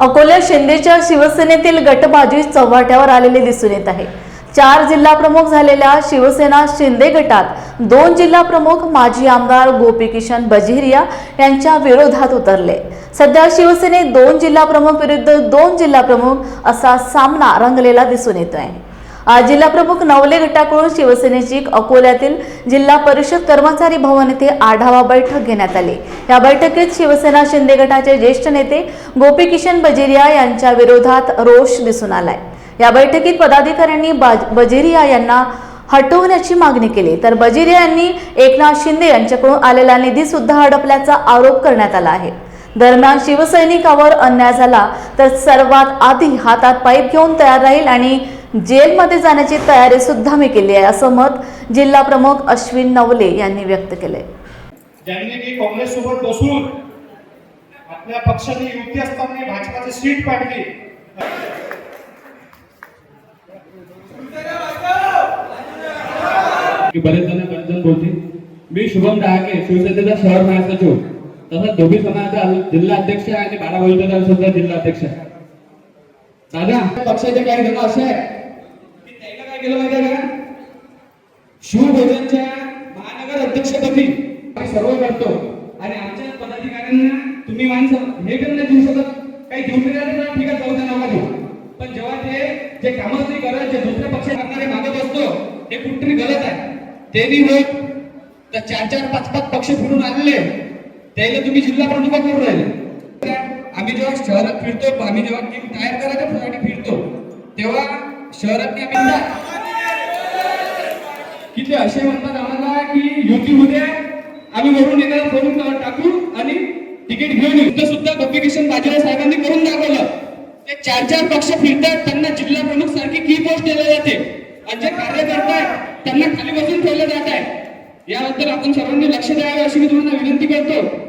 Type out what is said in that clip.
अकोल्या शिंदेच्या शिवसेनेतील गटबाजी चव्हाट्यावर आलेली दिसून येत आहे. चार जिल्हा प्रमुख झालेल्या शिवसेना शिंदे गटात दोन जिल्हा प्रमुख माजी आमदार गोपीकिशन बजिरिया यांच्या विरोधात उतरले. सध्या शिवसेनेत दोन जिल्हा प्रमुख विरुद्ध दोन जिल्हा प्रमुख असा सामना रंगलेला दिसून येतो आहे जिल्हा प्रमुख नवले गटाकडून शिवसेनेची अकोल्यातील जिल्हा परिषद कर्मचारी भवन येथे आढावा बैठक घेण्यात आली. या बैठकीत शिवसेना शिंदे गटाचे ज्येष्ठ नेते गोपीकिशन बजेरिया यांच्या विरोधात रोष दिसून आलाय. या बैठकीत पदाधिकाऱ्यांनी बाज- बजेरिया यांना हटवण्याची मागणी केली. तर बजेरिया यांनी एकनाथ शिंदे यांच्याकडून आलेला निधी सुद्धा हडपल्याचा आरोप करण्यात आला आहे. दरम्यान शिवसैनिकावर अन्याय झाला तर सर्वात आधी हातात पाईप घेऊन तयार राहील आणि जेलमध्ये जाण्याची तयारी सुद्धा मी केली आहे असं मत जिल्हा प्रमुख अश्विन नवले यांनी व्यक्त केले ज्यांनी की काँग्रेस सोबत बसून आपल्या पक्षाने युती असताना भाजपाची सीट पाडली की बरेच जण बोलतील. मी शुभम डहाके शिवसेनेचा शहर महासचिव तसंच धोबी समाजाचा जिल्हा अध्यक्ष आहे आणि बारा सुद्धा जिल्हा अध्यक्ष आहे. दादा पक्षाचे काही जण असे त्याला काय केलं माहिती आहे का? शिवभोजनच्या महानगर अध्यक्षपदी सर्व करतो. आणि आमच्या पदाधिकाऱ्यांना तुम्ही माणसं हे पण नाही देऊ शकत. काही देऊ शकणार ठीक आहे चौथ्या द्या देऊ पण जेव्हा ते जे कामच नाही करत जे दुसऱ्या पक्ष करणारे मागत असतो हे कुठतरी गलत आहे. त्यांनी लोक तर चार चार पाच पाच पक्ष फिरून आलेले. त्याला तुम्ही जिल्हा प्रमुख करून राहिले. आम्ही जेव्हा शहरात फिरतो आम्ही जेव्हा टीम तयार करायच्या फिरतो तेव्हा शहरात आम्ही की ते असे म्हणतात आम्हाला की युतीमध्ये आम्ही वरून येणार करून टाकू आणि तिकीट घेऊन येऊ. सुद्धा पब्लिकेशन बाजीराव साहेबांनी करून दाखवलं. ते चार चार पक्ष फिरतात त्यांना जिल्हा प्रमुख सारखी की पोस्ट दिल्या जाते. आणि जे कार्यकर्ता आहेत त्यांना खाली बसून ठेवलं जात आहे. याबद्दल आपण सर्वांनी लक्ष द्यावे अशी मी तुम्हाला विनंती करतो.